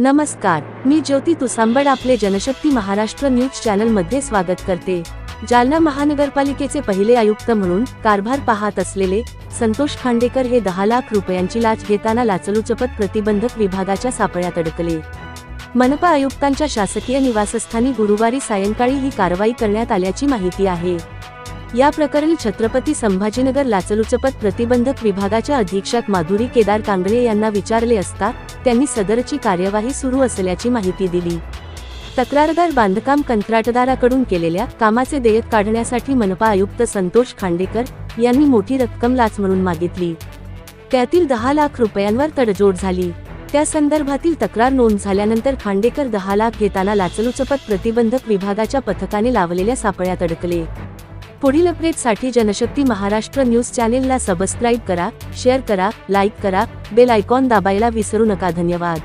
नमस्कार मी ज्योती तुसांबड आपले जनशक्ती महाराष्ट्र न्यूज चॅनलमध्ये स्वागत करते. जालना महानगरपालिकेचे पहिले आयुक्त म्हणून कारभार पाहत असलेले संतोष खांडेकर हे दहा लाख रुपयांची लाच घेताना लाचलुचपत प्रतिबंधक विभागाच्या सापळ्यात अडकले. मनपा आयुक्तांच्या शासकीय निवासस्थानी गुरुवारी सायंकाळी ही कारवाई करण्यात आल्याची माहिती आहे. या प्रकरणी छत्रपती संभाजीनगर लाचलुचपत प्रतिबंधक विभागाच्या अधीक्षक माधुरी केदार कांगळे यांना विचारले असता त्यांनी सदरची कार्यवाही सुरू असल्याची माहिती दिली. तक्रारदार बांधकाम कंत्राटदाराकडून केलेल्या कामाचे देयक काढण्यासाठी मनपा आयुक्त संतोष खांडेकर यांनी मोठी रक्कम लाच म्हणून मागितली. त्यातील दहा लाख रुपयांवर तडजोड झाली. त्या संदर्भातील तक्रार नोंद झाल्यानंतर खांडेकर दहा लाख घेताना लाचलुचपत प्रतिबंधक विभागाच्या पथकाने लावलेल्या सापळ्यात अडकले पुढील अपडेटसाठी जनशक्ती महाराष्ट्र न्यूज चॅनेलला सबस्क्राईब करा शेअर करा लाईक करा बेल आयकॉन दाबायला विसरू नका. धन्यवाद.